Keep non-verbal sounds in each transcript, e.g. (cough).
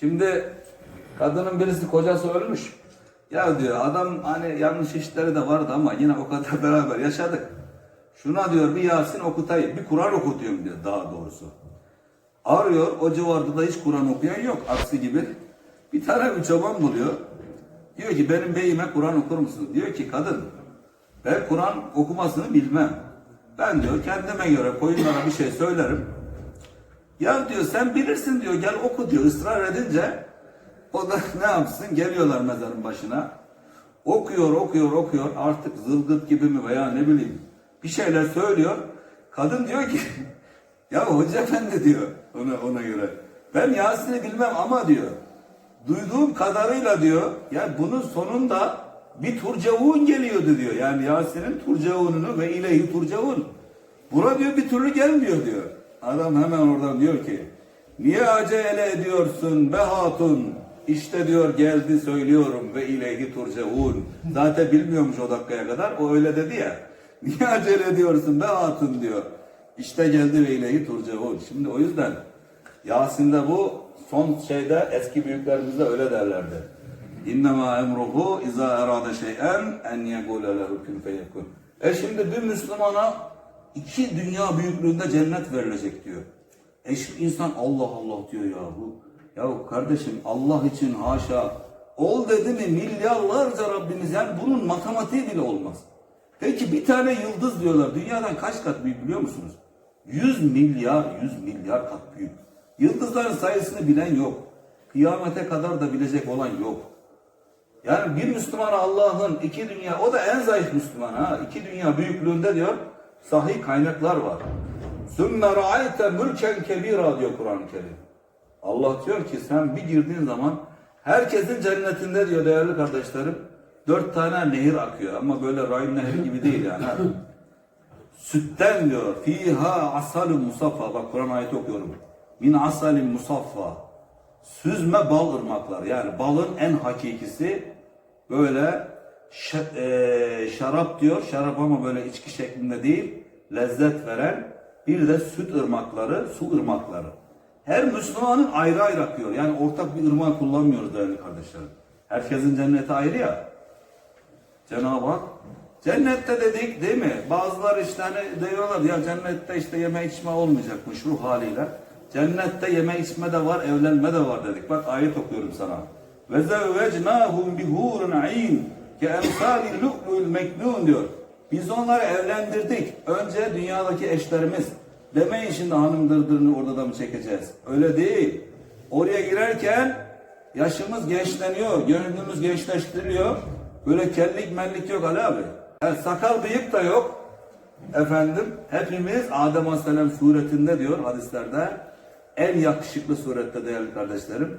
Şimdi kadının birisi kocası ölmüş. Ya diyor adam hani yanlış işleri de vardı ama yine o kadar (laughs) beraber yaşadık. Şuna diyor bir Yasin okutayım, bir Kur'an okutuyorum diyor daha doğrusu. Arıyor, o civarda da hiç Kur'an okuyan yok, aksi gibi. Bir tane bir çoban buluyor. Diyor ki benim beyime Kur'an okur musun? Diyor ki kadın, ben Kur'an okumasını bilmem. Ben diyor kendime göre koyunlara bir şey söylerim. Ya diyor sen bilirsin diyor gel oku diyor ısrar edince o da (laughs) ne yapsın geliyorlar mezarın başına. Okuyor okuyor okuyor artık zılgıt gibi mi veya ne bileyim bir şeyler söylüyor. Kadın diyor ki (laughs) ya hoca efendi diyor ona, ona göre ben Yasin'i bilmem ama diyor duyduğum kadarıyla diyor ya bunun sonunda bir turcavun geliyordu diyor. Yani Yasin'in turcavununu ve ilahi turcavun. Buna diyor bir türlü gelmiyor diyor. Adam hemen oradan diyor ki niye acele ediyorsun be hatun? İşte diyor geldi söylüyorum ve ileyhi turcavun. Zaten bilmiyormuş o dakikaya kadar. O öyle dedi ya. (laughs) Niye acele ediyorsun be hatun diyor. İşte geldi ve ileyhi turcavun. Şimdi o yüzden Yasin'de bu son şeyde eski büyüklerimiz de öyle derlerdi. İnnemâ emruhu izâ erâde şey'en en yegûle lehu kün feyekun. E şimdi bir Müslümana iki dünya büyüklüğünde cennet verilecek diyor. E şimdi insan Allah Allah diyor ya bu. Ya kardeşim Allah için haşa ol dedi mi milyarlarca Rabbimiz yani bunun matematiği bile olmaz. Peki bir tane yıldız diyorlar. Dünyadan kaç kat büyük biliyor musunuz? 100 milyar, 100 milyar kat büyük. Yıldızların sayısını bilen yok. Kıyamete kadar da bilecek olan yok. Yani bir Müslüman Allah'ın iki dünya, o da en zayıf Müslüman ha. iki dünya büyüklüğünde diyor sahih kaynaklar var. Sümme ra'ayte mülken kebira diyor Kur'an-ı Kerim. Allah diyor ki sen bir girdiğin zaman herkesin cennetinde diyor değerli kardeşlerim dört tane nehir akıyor ama böyle Rahim Nehri gibi değil yani. Sütten diyor fiha asalun musaffa bak Kur'an ayeti okuyorum. Min asalin musaffa süzme bal ırmaklar yani balın en hakikisi böyle şarap diyor şarap ama böyle içki şeklinde değil lezzet veren bir de süt ırmakları su ırmakları her Müslümanın ayrı ayrı akıyor yani ortak bir ırmak kullanmıyoruz değerli kardeşlerim herkesin cenneti ayrı ya Cenab-ı Hak cennette dedik değil mi? Bazılar işte hani diyorlar ya cennette işte yeme içme olmayacakmış ruh haliyle. Cennette yeme içme de var, evlenme de var dedik. Bak ayet okuyorum sana. Ve zevvecnahum bihurun ayn ke emsali lu'lu'l meknun diyor. Biz onları evlendirdik. Önce dünyadaki eşlerimiz. Demeyin şimdi hanım dırdırını orada da mı çekeceğiz? Öyle değil. Oraya girerken yaşımız gençleniyor, gönlümüz gençleştiriliyor. Böyle kellik mellik yok Ali abi. Yani sakal bıyık da yok. Efendim hepimiz Adem Aleyhisselam suretinde diyor hadislerde en yakışıklı surette değerli kardeşlerim.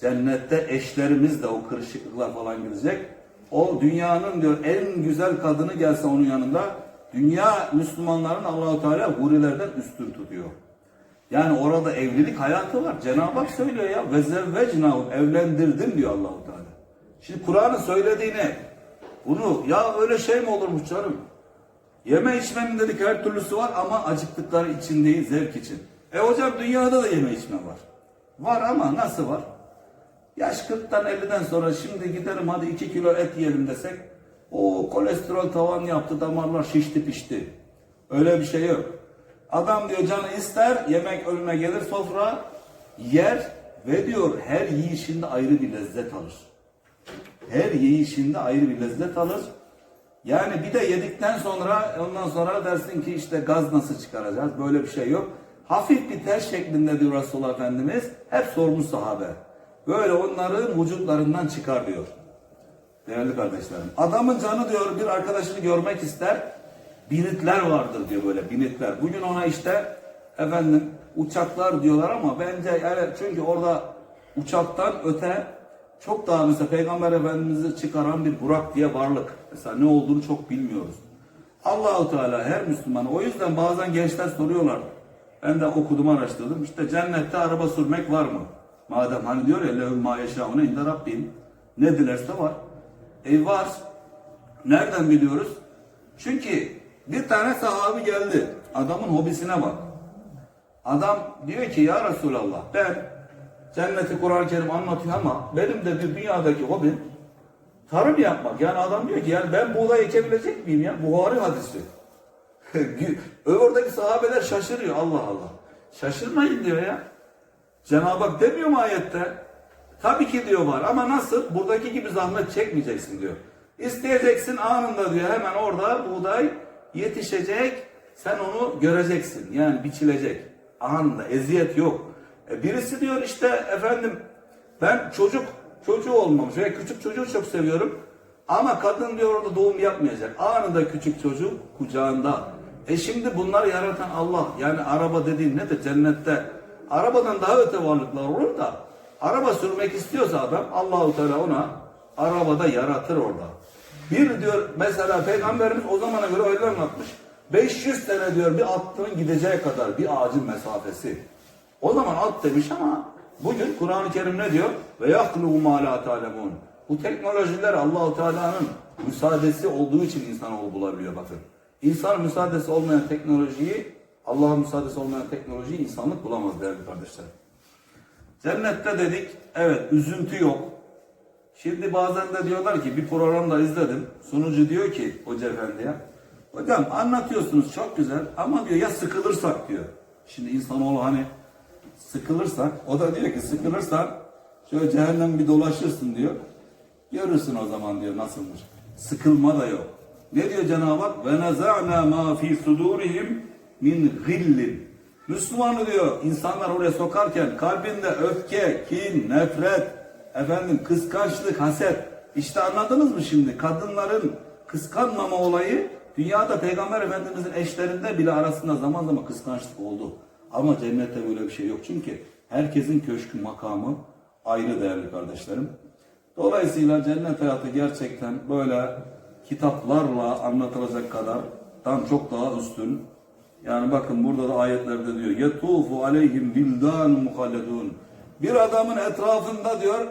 Cennette eşlerimiz de o kırışıklıklar falan gidecek. O dünyanın diyor en güzel kadını gelse onun yanında dünya Müslümanların Allahu Teala hurilerden üstün tutuyor. Yani orada evlilik hayatı var. Cenab-ı Hak söylüyor ya ve zevvecnahum evlendirdim diyor Allahu Teala. Şimdi Kur'an'ın söylediğini bunu ya öyle şey mi olurmuş canım? Yeme içmenin dedik her türlüsü var ama acıktıkları için değil zevk için. E hocam dünyada da yeme içme var. Var ama nasıl var? Yaş 40'tan 50'den sonra şimdi giderim hadi 2 kilo et yiyelim desek o kolesterol tavan yaptı damarlar şişti pişti. Öyle bir şey yok. Adam diyor canı ister yemek önüne gelir sofra yer ve diyor her yiyişinde ayrı bir lezzet alır. Her yiyişinde ayrı bir lezzet alır. Yani bir de yedikten sonra ondan sonra dersin ki işte gaz nasıl çıkaracağız? Böyle bir şey yok. Hafif bir ter şeklinde diyor Resulullah Efendimiz. Hep sormuş sahabe. Böyle onların vücutlarından çıkar diyor. Değerli kardeşlerim. Adamın canı diyor bir arkadaşını görmek ister. Binitler vardır diyor böyle binitler. Bugün ona işte efendim uçaklar diyorlar ama bence evet çünkü orada uçaktan öte çok daha mesela Peygamber Efendimiz'i çıkaran bir Burak diye varlık. Mesela ne olduğunu çok bilmiyoruz. Allahu Teala her Müslüman o yüzden bazen gençler soruyorlar. Ben de okudum araştırdım. İşte cennette araba sürmek var mı? Madem hani diyor ya lehum ma yeşâune inde Rabbim. Ne dilerse var. E var. Nereden biliyoruz? Çünkü bir tane sahabi geldi. Adamın hobisine bak. Adam diyor ki ya Resulallah ben Cenneti Kur'an-ı Kerim anlatıyor ama benim de bir dünyadaki hobim tarım yapmak. Yani adam diyor ki yani ben buğday ekebilecek miyim ya? Buhari hadisi. (laughs) Oradaki sahabeler şaşırıyor Allah Allah. Şaşırmayın diyor ya. Cenab-ı Hak demiyor mu ayette? Tabii ki diyor var ama nasıl? Buradaki gibi zahmet çekmeyeceksin diyor. İsteyeceksin anında diyor hemen orada buğday yetişecek. Sen onu göreceksin. Yani biçilecek. Anında eziyet yok. E birisi diyor işte efendim ben çocuk çocuğu olmamış veya küçük çocuğu çok seviyorum. Ama kadın diyor orada doğum yapmayacak. Anında küçük çocuk kucağında. E şimdi bunları yaratan Allah. Yani araba dediğin ne de cennette. Arabadan daha öte varlıklar olur da araba sürmek istiyorsa adam Allahu Teala ona arabada yaratır orada. Bir diyor mesela peygamberimiz o zamana göre öyle anlatmış. 500 sene diyor bir atlının gideceği kadar bir ağacın mesafesi. O zaman at demiş ama bugün Kur'an-ı Kerim ne diyor? Ve yakluhu ma la ta'lemun. Bu teknolojiler Allahu Teala'nın müsaadesi olduğu için insanoğlu bulabiliyor bakın. İnsan müsaadesi olmayan teknolojiyi, Allah'ın müsaadesi olmayan teknolojiyi insanlık bulamaz değerli kardeşlerim. Cennette dedik, evet üzüntü yok. Şimdi bazen de diyorlar ki bir programda izledim. Sunucu diyor ki hoca efendiye. Hocam anlatıyorsunuz çok güzel ama diyor ya sıkılırsak diyor. Şimdi insanoğlu hani sıkılırsak o da diyor ki sıkılırsan şöyle cehennem bir dolaşırsın diyor. Görürsün o zaman diyor nasılmış. Sıkılma da yok. Ne diyor Cenab-ı Hak? Ve neza'na ma fi sudurihim min gillin. Müslümanı diyor insanlar oraya sokarken kalbinde öfke, kin, nefret, efendim kıskançlık, haset. İşte anladınız mı şimdi? Kadınların kıskanmama olayı dünyada Peygamber Efendimizin eşlerinde bile arasında zaman zaman kıskançlık oldu. Ama cennette böyle bir şey yok. Çünkü herkesin köşkü makamı ayrı değerli kardeşlerim. Dolayısıyla cennet hayatı gerçekten böyle kitaplarla anlatılacak kadar tam çok daha üstün. Yani bakın burada da ayetlerde diyor. Yetufu aleyhim bildan muhalledun. Bir adamın etrafında diyor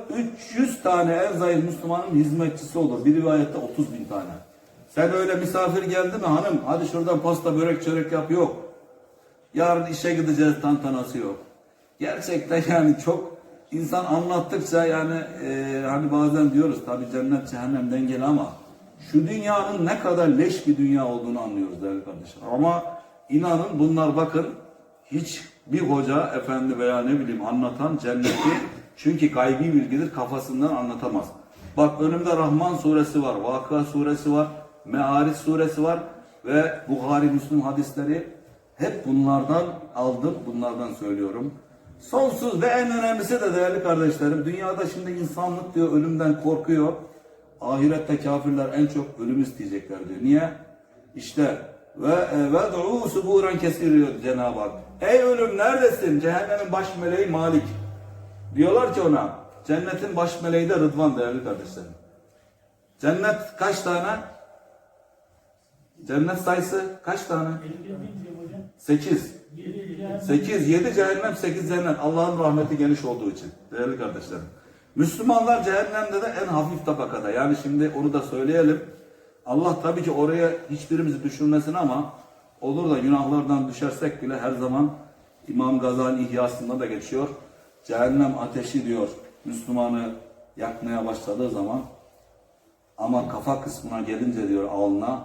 300 tane en zayıf Müslümanın hizmetçisi olur. Bir rivayette 30 bin tane. Sen öyle misafir geldi mi hanım hadi şuradan pasta börek çörek yap yok. Yarın işe gideceğiz tantanası yok. Gerçekten yani çok insan anlattıkça yani e, hani bazen diyoruz tabi cennet cehennem dengeli ama şu dünyanın ne kadar leş bir dünya olduğunu anlıyoruz değerli kardeşler. Ama inanın bunlar bakın hiç bir hoca efendi veya ne bileyim anlatan cenneti (laughs) çünkü gaybi bilgidir kafasından anlatamaz. Bak önümde Rahman suresi var, Vakıa suresi var, Meariç suresi var ve Buhari Müslüm hadisleri hep bunlardan aldım, bunlardan söylüyorum. Sonsuz ve en önemlisi de değerli kardeşlerim, dünyada şimdi insanlık diyor ölümden korkuyor. Ahirette kafirler en çok ölüm isteyecekler diyor. Niye? İşte ve e, ve du'u suburan kesiriyor Cenab-ı Hak. Ey ölüm neredesin? Cehennemin baş meleği Malik. Diyorlar ki ona, cennetin baş meleği de Rıdvan değerli kardeşlerim. Cennet kaç tane? Cennet sayısı kaç tane? 8. 8, 7 cehennem, 8 cennet. Allah'ın rahmeti geniş olduğu için. Değerli kardeşlerim. Müslümanlar cehennemde de en hafif tabakada. Yani şimdi onu da söyleyelim. Allah tabii ki oraya hiçbirimizi düşürmesin ama olur da günahlardan düşersek bile her zaman İmam Gazali İhyasında da geçiyor. Cehennem ateşi diyor Müslümanı yakmaya başladığı zaman ama kafa kısmına gelince diyor alnına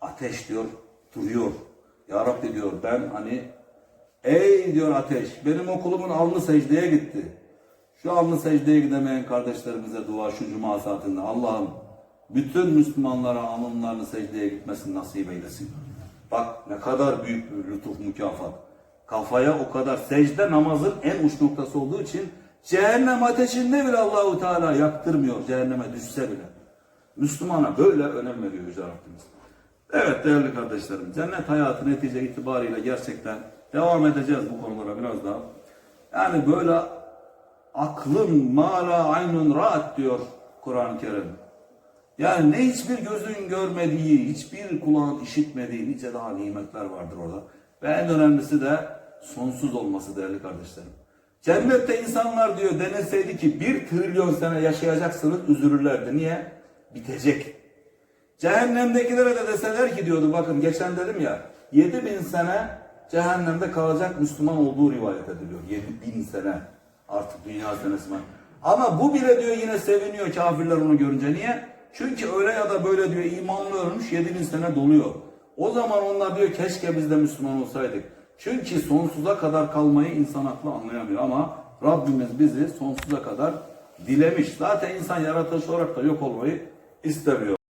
ateş diyor duruyor. Ya Rabbi diyor ben hani ey diyor ateş benim okulumun alnı secdeye gitti. Şu alnı secdeye gidemeyen kardeşlerimize dua şu cuma saatinde Allah'ım bütün Müslümanlara alınlarını secdeye gitmesini nasip eylesin. Bak ne kadar büyük bir lütuf mükafat. Kafaya o kadar secde namazın en uç noktası olduğu için cehennem ateşinde bile Allahu Teala yaktırmıyor cehenneme düşse bile. Müslümana böyle önem veriyor Yüce Rabbimiz. Evet değerli kardeşlerim, cennet hayatı netice itibariyle gerçekten devam edeceğiz bu konulara biraz daha. Yani böyle aklın mala aynun rahat diyor Kur'an-ı Kerim. Yani ne hiçbir gözün görmediği, hiçbir kulağın işitmediği nice daha nimetler vardır orada. Ve en önemlisi de sonsuz olması değerli kardeşlerim. Cennette insanlar diyor denilseydi ki bir trilyon sene yaşayacaksınız üzülürlerdi. Niye? Bitecek. Cehennemdekilere de deseler ki diyordu bakın geçen dedim ya 7000 sene cehennemde kalacak Müslüman olduğu rivayet ediliyor. 7000 sene. Artık dünya senesi var. Ama bu bile diyor yine seviniyor kafirler onu görünce. Niye? Çünkü öyle ya da böyle diyor imanlı ölmüş 7000 sene doluyor. O zaman onlar diyor keşke biz de Müslüman olsaydık. Çünkü sonsuza kadar kalmayı insan aklı anlayamıyor ama Rabbimiz bizi sonsuza kadar dilemiş. Zaten insan yaratılış olarak da yok olmayı istemiyor.